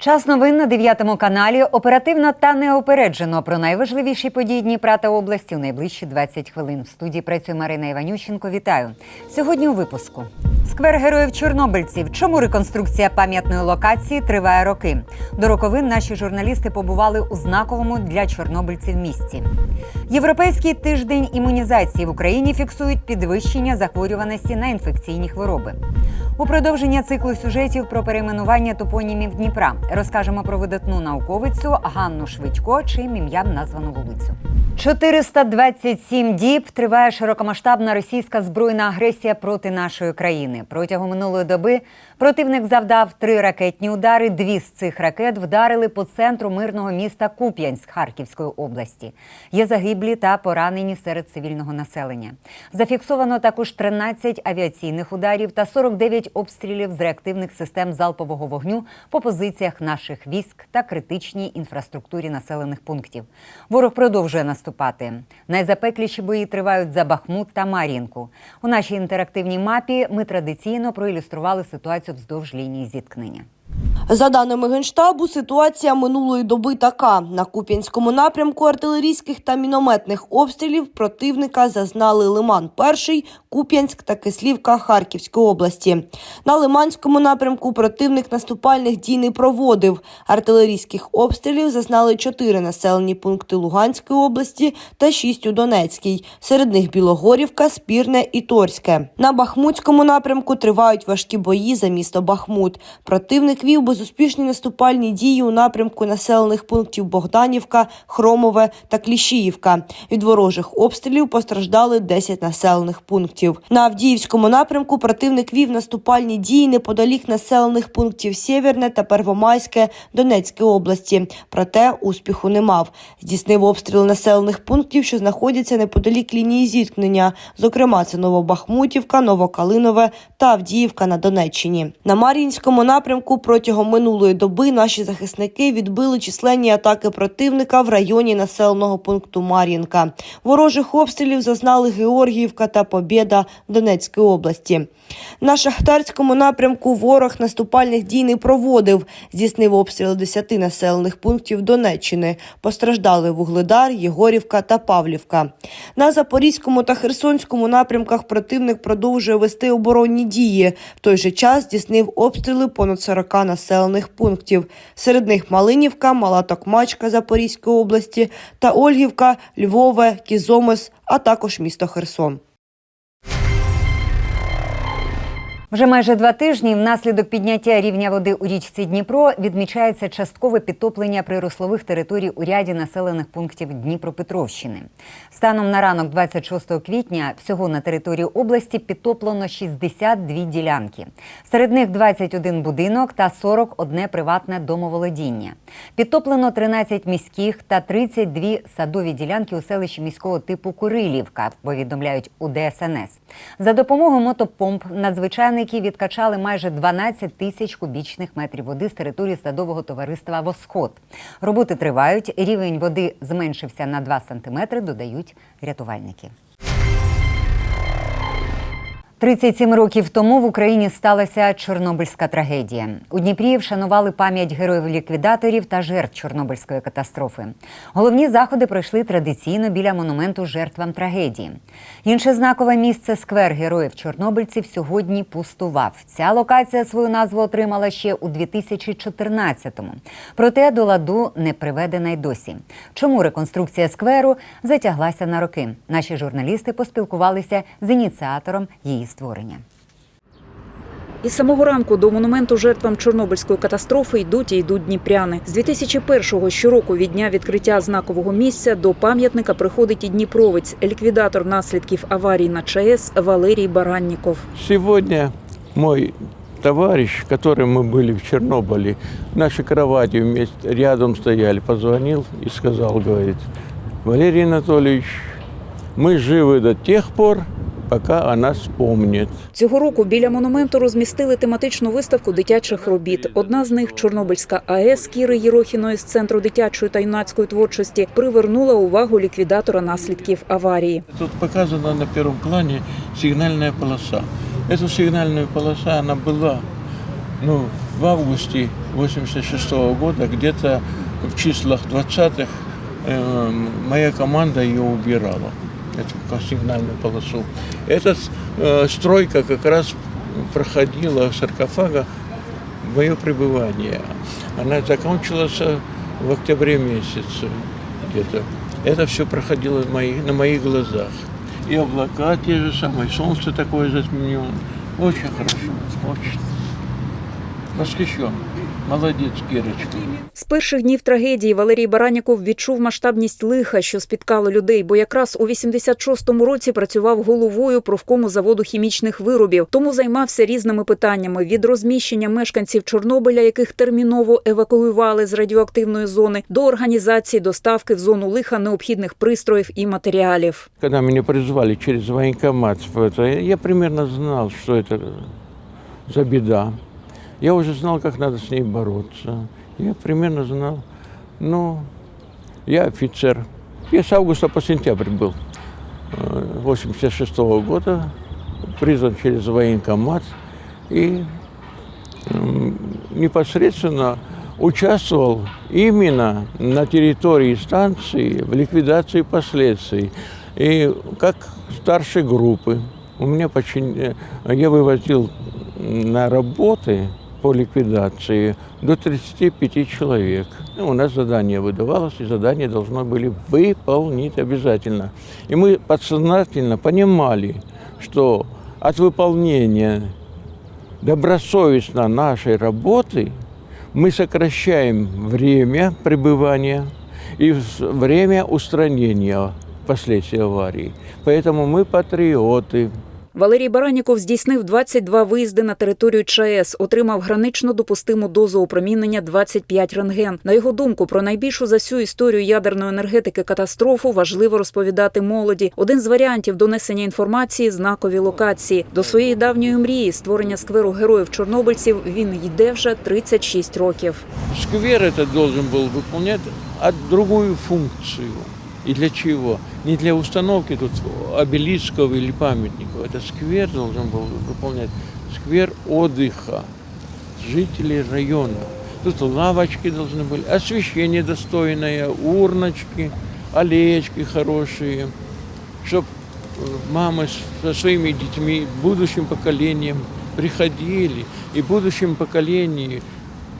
Час новин на 9 каналі. Оперативно та неопереджено про найважливіші події Дніпра та області у найближчі 20 хвилин. В студії працює Марина Іванющенко. Вітаю сьогодні. У випуску сквер героїв Чорнобильців. Чому реконструкція пам'ятної локації триває роки? До роковин наші журналісти побували у знаковому для чорнобильців місці. Європейський тиждень імунізації в Україні фіксують підвищення захворюваності на інфекційні хвороби. У продовження циклу сюжетів про перейменування топонімів Дніпра розкажемо про видатну науковицю Ганну Швидько, чим ім'ям названу вулицю. 427 діб триває широкомасштабна російська збройна агресія проти нашої країни. Протягом минулої доби противник завдав три ракетні удари. Дві з цих ракет вдарили по центру мирного міста Куп'янськ Харківської області. Є загиблі та поранені серед цивільного населення. Зафіксовано також 13 авіаційних ударів та 49 обстрілів з реактивних систем залпового вогню по позиціях наших військ та критичній інфраструктурі населених пунктів. Ворог продовжує наступати. Найзапекліші бої тривають за Бахмут та Мар'їнку. У нашій інтерактивній мапі ми традиційно проілюстрували ситуацію вздовж лінії зіткнення. За даними Генштабу, ситуація минулої доби така. На Куп'янському напрямку артилерійських та мінометних обстрілів противника зазнали Лиман перший, Куп'янськ та Кислівка Харківської області. На Лиманському напрямку противник наступальних дій не проводив. Артилерійських обстрілів зазнали чотири населені пункти Луганської області та шість у Донецькій. Серед них Білогорівка, Спірне і Торське. На Бахмутському напрямку тривають важкі бої за місто Бахмут. Противник вів безуспішні наступальні дії у напрямку населених пунктів Богданівка, Хромове та Кліщіївка. Від ворожих обстрілів постраждали 10 населених пунктів. На Авдіївському напрямку противник вів наступальні дії неподалік населених пунктів Сєвєрне та Первомайське Донецької області. Проте успіху не мав. Здійснив обстріли населених пунктів, що знаходяться неподалік лінії зіткнення. Зокрема, це Новобахмутівка, Новокалинове та Авдіївка на Донеччині. На Мар'їнському напрямку протягом минулої доби наші захисники відбили численні атаки противника в районі населеного пункту Мар'їнка. Ворожих обстрілів зазнали Георгіївка та Побєда Донецької області. На Шахтарському напрямку ворог наступальних дій не проводив. Здійснив обстріли 10 населених пунктів Донеччини. Постраждали Вугледар, Єгорівка та Павлівка. На Запорізькому та Херсонському напрямках противник продовжує вести оборонні дії. В той же час здійснив обстріли понад 40 населених пунктів. Серед них Малинівка, Мала Токмачка Запорізької області та Ольгівка, Львове, Кізомис, а також місто Херсон. Вже майже два тижні внаслідок підняття рівня води у річці Дніпро відмічається часткове підтоплення прирослових територій у ряді населених пунктів Дніпропетровщини. Станом на ранок 26 квітня всього на території області підтоплено 62 ділянки. Серед них 21 будинок та 41 приватне домоволодіння. Підтоплено 13 міських та 32 садові ділянки у селищі міського типу Курилівка, повідомляють у ДСНС. За допомогою мотопомп надзвичайники відкачали майже 12 тисяч кубічних метрів води з території садового товариства Восход. Роботи тривають. Рівень води зменшився на 2 сантиметри, додають рятувальники. 37 років тому в Україні сталася Чорнобильська трагедія. У Дніпрі вшанували пам'ять героїв-ліквідаторів та жертв Чорнобильської катастрофи. Головні заходи пройшли традиційно біля монументу жертвам трагедії. Інше знакове місце сквер героїв Чорнобильців сьогодні пустував. Ця локація свою назву отримала ще у 2014-му. Проте до ладу не приведена й досі. Чому реконструкція скверу затяглася на роки? Наші журналісти поспілкувалися з ініціатором її створення. Із самого ранку до монументу жертвам Чорнобильської катастрофи йдуть і йдуть дніпряни. З 2001-го щороку від дня відкриття знакового місця до пам'ятника приходить і дніпровець, ліквідатор наслідків аварії на ЧАЕС Валерій Баранніков. Сегодня мой товарищ, которым мы были в Чернобыле, наши кровати вместе рядом стояли, позвонил и сказал, говорит, Валерий Анатольевич, мы живы до тех пор, пока о нас помнят. Цього року біля монументу розмістили тематичну виставку дитячих робіт. Одна з них Чорнобильська АЕС Кіри Єрохіної з центру дитячої та юнацької творчості привернула увагу ліквідатора наслідків аварії. Тут показана на первом плане сигнальная полоса. Эта сигнальная полоса, она была Ну, в августе 86 года, где-то в числах 20-х, э, моя команда ее убирала, Эту сигнальную полосу. Эта э, стройка как раз проходила саркофага мое пребывание. Она закончилась э, в октябре месяце где-то. Это все проходило в моих- на моих глазах. И облака те же самые, солнце такое затмененное. Очень хорошо, очень. Восхищен. Молодец, Кирочка. З перших днів трагедії Валерій Бараніков відчув масштабність лиха, що спіткало людей, бо якраз у 86-му році працював головою профкому заводу хімічних виробів, тому займався різними питаннями від розміщення мешканців Чорнобиля, яких терміново евакуювали з радіоактивної зони, до організації доставки в зону лиха необхідних пристроїв і матеріалів. Когда меня призвали через военкомат, в это, я примерно знал, что это за беда. Я уже знал, как надо с ней бороться. Я примерно знал. Ну, я офицер. Я с августа по сентябрь был. 86 года призван через военкомат и непосредственно участвовал именно на территории станции в ликвидации последствий. И как старшей группы у меня подчин- э, я вывозил на работы по ликвидации до 35 человек. Ну, у нас задание выдавалось, и задание должны были выполнить обязательно. И мы подсознательно понимали, что от выполнения добросовестно нашей работы мы сокращаем время пребывания и время устранения последствий аварии. Поэтому мы патриоты. Валерій Бараніков здійснив 22 виїзди на територію ЧАЕС, отримав гранично допустиму дозу опромінення 25 рентген. На його думку, про найбільшу за всю історію ядерної енергетики катастрофу важливо розповідати молоді. Один з варіантів донесення інформації знакові локації. До своєї давньої мрії створення скверу героїв чорнобильців він йде вже 36 років. Сквер этот должен был выполнять от другую функцию. И для чего? Не для установки тут обелисков или памятников. Это сквер должен был выполнять сквер отдыха жителей района. Тут лавочки должны были, освещение достойное, урночки, аллеечки хорошие, чтобы мамы со своими детьми, будущим поколением приходили, и будущем поколению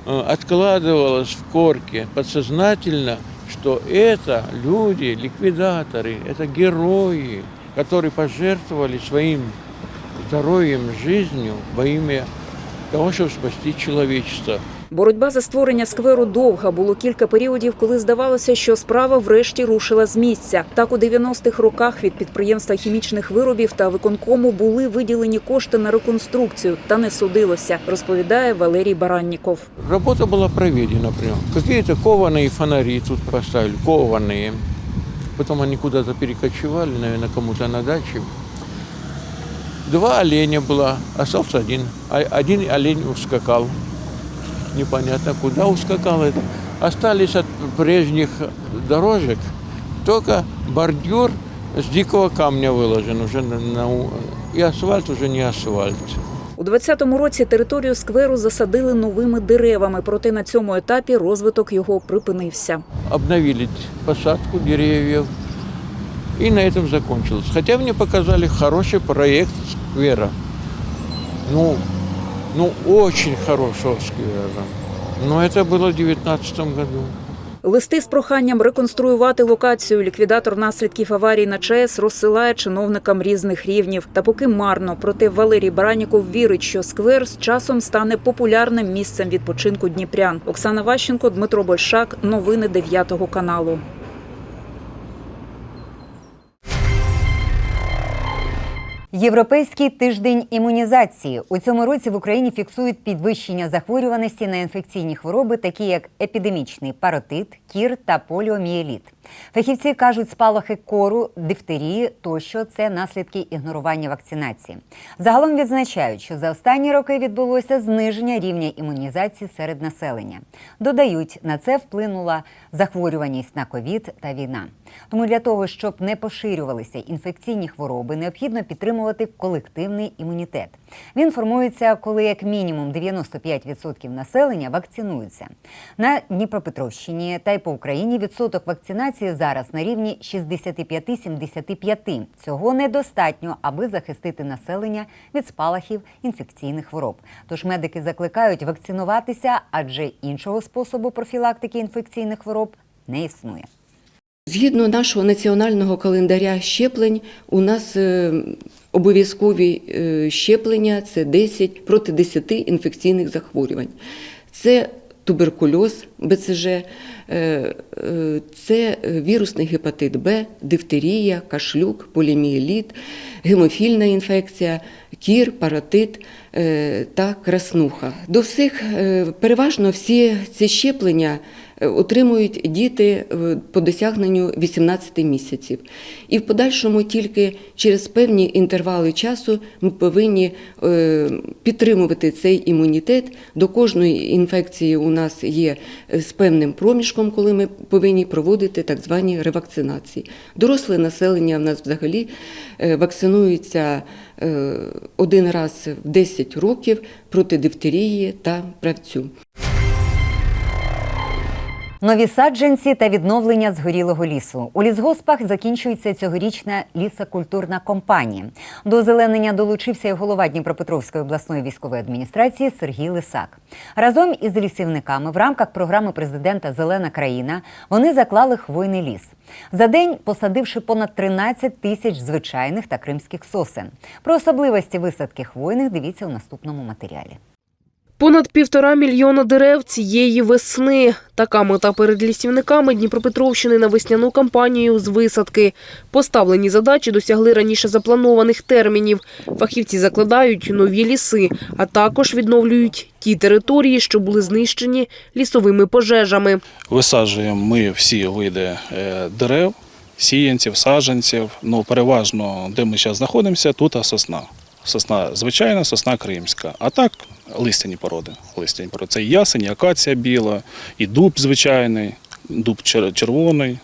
э, откладывалось в корке подсознательно, что это люди, ликвидаторы, это герои, которые пожертвовали своим здоровьем, жизнью во имя того, чтобы спасти человечество. Боротьба за створення скверу довга. Було кілька періодів, коли здавалося, що справа врешті рушила з місця. Так у 90-х роках від підприємства хімічних виробів та виконкому були виділені кошти на реконструкцію, та не судилося, розповідає Валерій Баранніков. Работа была проведена прям. Какие-то кованые фонари тут поставили, кованые. Потом они куда-то перекочевали, наверное, кому-то на даче. Два оленя было, остался один. А- Один олень ускакал. Непонятно, куда ускакал это. Остались от прежних дорожек только бордюр с дикого камня выложен уже на, на у- и асфальт уже не асфальт. У 20-му році територію скверу засадили новими деревами, проте на цьому етапі розвиток його припинився. обновили посадку деревьев. И на этом закончилось. Хотя мне показали хороший проект сквера. Ну, ну очень хорошего сквера. Но это было в 2019 году. Листи з проханням реконструювати локацію ліквідатор наслідків аварії на ЧАЕС розсилає чиновникам різних рівнів. Та поки марно. Проте Валерій Бараніков вірить, що сквер з часом стане популярним місцем відпочинку дніпрян. Оксана Ващенко, Дмитро Большак. Новини 9 каналу. Європейський тиждень імунізації у цьому році в Україні фіксують підвищення захворюваності на інфекційні хвороби, такі як епідемічний паротит, кір та поліомієліт. Фахівці кажуть, спалахи кору, дифтерії тощо це наслідки ігнорування вакцинації. Загалом відзначають, що за останні роки відбулося зниження рівня імунізації серед населення. Додають, на це вплинула захворюваність на ковід та війна. Тому для того, щоб не поширювалися інфекційні хвороби, необхідно підтримувати колективний імунітет. Він формується, коли як мінімум 95% населення вакцинуються. На Дніпропетровщині та й по Україні відсоток вакцинації зараз на рівні 65-75. Цього недостатньо, аби захистити населення від спалахів інфекційних хвороб. Тож медики закликають вакцинуватися, адже іншого способу профілактики інфекційних хвороб не існує. Згідно нашого національного календаря щеплень, у нас е, обов'язкові е, щеплення це 10 проти 10 інфекційних захворювань. Це туберкульоз, БЦЖ, е, це вірусний гепатит Б, дифтерія, кашлюк, полімієліт, гемофільна інфекція, кір, паротит е, та краснуха. До всіх переважно всі ці щеплення отримують діти е, по досягненню 18 місяців. І в подальшому тільки через певні інтервали часу ми повинні е, підтримувати цей імунітет. До кожної інфекції у нас є е, з певним проміжком, коли ми повинні проводити так звані ревакцинації. Доросле населення в нас взагалі е, вакцинується е, один раз в 10 років проти дифтерії та правцю. Нові саджанці та відновлення згорілого лісу. У лісгоспах закінчується цьогорічна лісокультурна кампанія. До озеленення долучився і голова Дніпропетровської обласної військової адміністрації Сергій Лисак. Разом із лісівниками в рамках програми президента Зелена країна вони заклали хвойний ліс. За день посадивши понад 13 тисяч звичайних та кримських сосен. Про особливості висадки хвойних дивіться у наступному матеріалі. Понад півтора мільйона дерев цієї весни. Така мета перед лісівниками Дніпропетровщини на весняну кампанію з висадки. Поставлені задачі досягли раніше запланованих термінів. Фахівці закладають нові ліси, а також відновлюють ті території, що були знищені лісовими пожежами. Висаджуємо ми всі види е, дерев, сіянців, саджанців. Ну, переважно, де ми зараз знаходимося, тут сосна. Сосна звичайна, сосна кримська. А так листяні породи. Листяні породи. Це і ясень, і акація біла, і дуб звичайний, дуб червоний.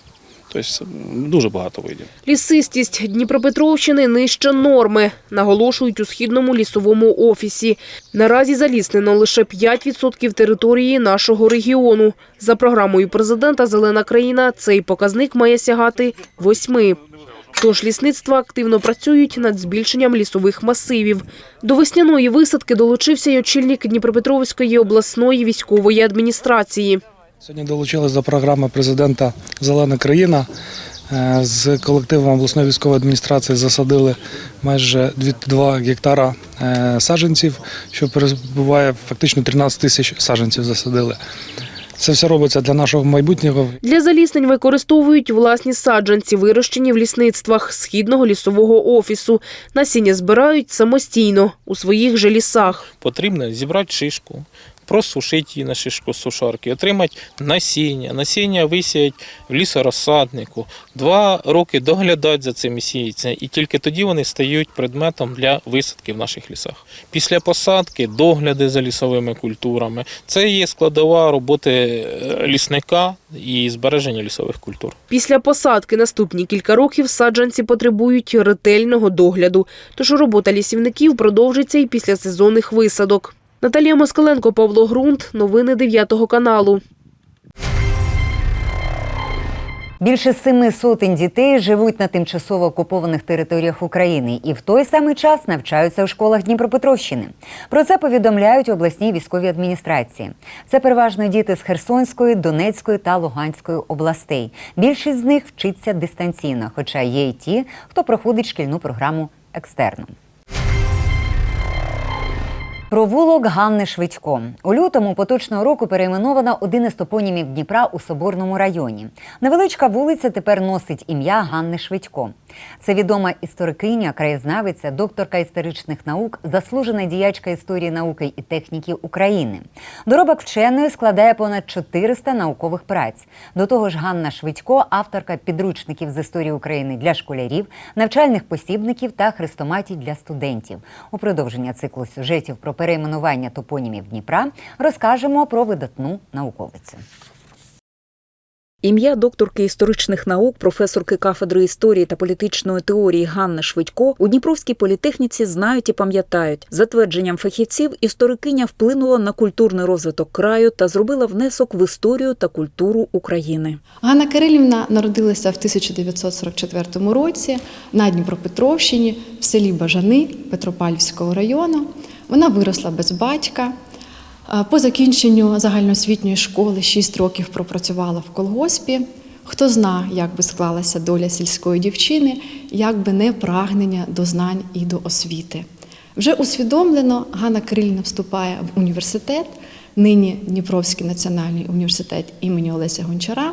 Тобто дуже багато видів. Лісистість Дніпропетровщини нижче норми, наголошують у східному лісовому офісі. Наразі заліснено лише 5% території нашого регіону. За програмою президента Зелена країна цей показник має сягати 8%. Тож лісництва активно працюють над збільшенням лісових масивів. До весняної висадки долучився й очільник Дніпропетровської обласної військової адміністрації. Сьогодні долучились до програми президента Зелена країна. Е, З колективом обласної військової адміністрації засадили майже 2 гектара е, саджанців, що перебуває фактично 13 тисяч саджанців засадили. Це все робиться для нашого майбутнього. Для заліснень використовують власні саджанці, вирощені в лісництвах східного лісового офісу. Насіння збирають самостійно у своїх же лісах. потрібно зібрати шишку, просушити її на шишку сушарки, отримати насіння. Насіння висіять в лісорозсаднику, два роки доглядати за цими сіянцями, і тільки тоді вони стають предметом для висадки в наших лісах. Після посадки догляди за лісовими культурами це є складова роботи е, лісника і збереження лісових культур. Після посадки наступні кілька років саджанці потребують ретельного догляду. Тож робота лісівників продовжиться і після сезонних висадок. Наталія Москаленко, Павло Грунт. Новини 9 каналу. Більше семи сотень дітей живуть на тимчасово окупованих територіях України і в той самий час навчаються у школах Дніпропетровщини. Про це повідомляють обласні військові адміністрації. Це переважно діти з Херсонської, Донецької та Луганської областей. Більшість з них вчиться дистанційно, хоча є й ті, хто проходить шкільну програму екстерном. Провулок Ганни Швидько. У лютому поточного року перейменована один із топонімів Дніпра у Соборному районі. Невеличка вулиця тепер носить ім'я Ганни Швидько. Це відома історикиня, краєзнавиця, докторка історичних наук, заслужена діячка історії науки і техніки України. Доробок вченої складає понад 400 наукових праць. До того ж, Ганна Швидько авторка підручників з історії України для школярів, навчальних посібників та хрестоматій для студентів. У продовження циклу сюжетів про перейменування топонімів Дніпра розкажемо про видатну науковицю. Ім'я докторки історичних наук, професорки кафедри історії та політичної теорії Ганни Швидько у Дніпровській політехніці знають і пам'ятають. За твердженням фахівців, історикиня вплинула на культурний розвиток краю та зробила внесок в історію та культуру України. Ганна Кирилівна народилася в 1944 році на Дніпропетровщині в селі Бажани Петропавлівського району. Вона виросла без батька. По закінченню загальноосвітньої школи 6 років пропрацювала в колгоспі. Хто зна, як би склалася доля сільської дівчини, як би не прагнення до знань і до освіти. Вже усвідомлено Ганна Крильна вступає в університет, нині Дніпровський національний університет імені Олеся Гончара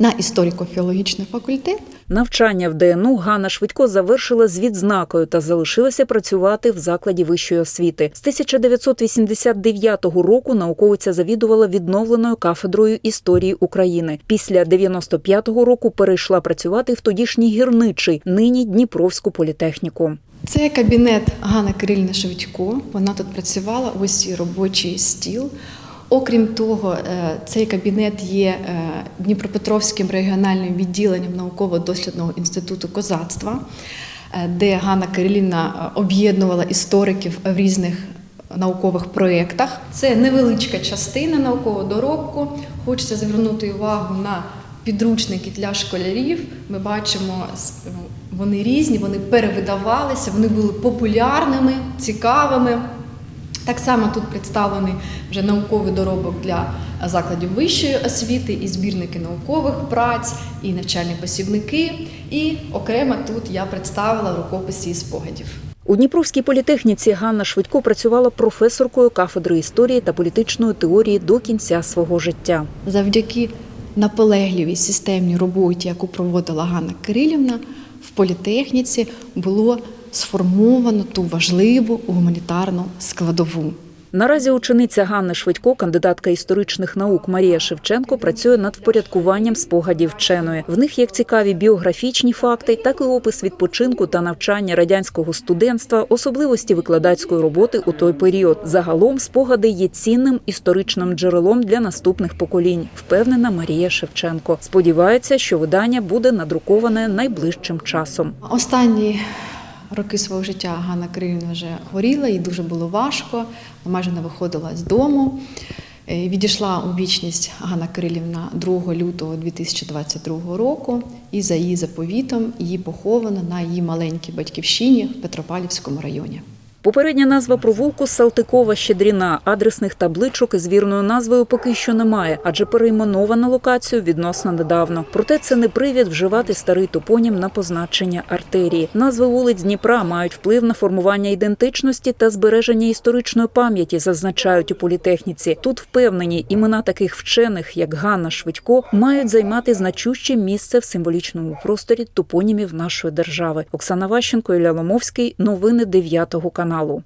на історико-філологічний факультет. Навчання в ДНУ Ганна Швидько завершила з відзнакою та залишилася працювати в закладі вищої освіти. З 1989 року науковиця завідувала відновленою кафедрою історії України. Після 95-го року перейшла працювати в тодішній гірничий, нині Дніпровську політехніку. Це кабінет Ганни Кирилівни Шевчко. Вона тут працювала, ось її робочий стіл. Окрім того, е, цей кабінет є е, Дніпропетровським регіональним відділенням науково-дослідного інституту козацтва, е, де Ганна Кирилівна об'єднувала істориків в різних наукових проєктах. Це невеличка частина наукового доробку. Хочеться звернути увагу на підручники для школярів. Ми бачимо, вони різні, вони перевидавалися, вони були популярними, цікавими. Так само тут представлений вже науковий доробок для закладів вищої освіти, і збірники наукових праць, і навчальні посібники. І окремо тут я представила рукописи і спогадів. У Дніпровській політехніці Ганна Швидько працювала професоркою кафедри історії та політичної теорії до кінця свого життя. Завдяки наполегливій системній роботі, яку проводила Ганна Кирилівна, в політехніці було сформовано ту важливу гуманітарну складову. Наразі учениця Ганни Швидько, кандидатка історичних наук Марія Шевченко, працює над впорядкуванням спогадів вченої. В них як цікаві біографічні факти, так і опис відпочинку та навчання радянського студентства, особливості викладацької роботи у той період. Загалом спогади є цінним історичним джерелом для наступних поколінь, впевнена Марія Шевченко. Сподівається, що видання буде надруковане найближчим часом. Останні роки свого життя Ганна Кирилівна вже хворіла, їй дуже було важко, майже не виходила з дому. Е, Відійшла у вічність Ганна Кирилівна 2 лютого 2022 року, і за її заповітом її поховано на її маленькій батьківщині в Петропавлівському районі. Попередня назва провулку Салтикова Щедріна. Адресних табличок із вірною назвою поки що немає, адже перейменовано локацію відносно недавно. Проте це не привід вживати старий топонім на позначення артерії. Назви вулиць Дніпра мають вплив на формування ідентичності та збереження історичної пам'яті, зазначають у політехніці. Тут впевнені, імена таких вчених, як Ганна Швидько, мають займати значуще місце в символічному просторі топонімів нашої держави. Оксана Ващенко, Ілля Ломовський. Новини 9 каналу.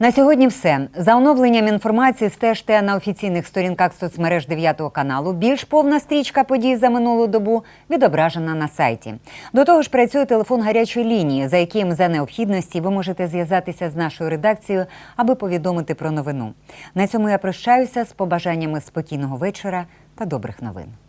На сьогодні все. За оновленням інформації стежте на офіційних сторінках соцмереж 9 каналу. Більш повна стрічка подій за минулу добу відображена на сайті. До того ж, працює телефон гарячої лінії, за яким за необхідності ви можете зв'язатися з нашою редакцією, аби повідомити про новину. На цьому я прощаюся з побажаннями спокійного вечора та добрих новин.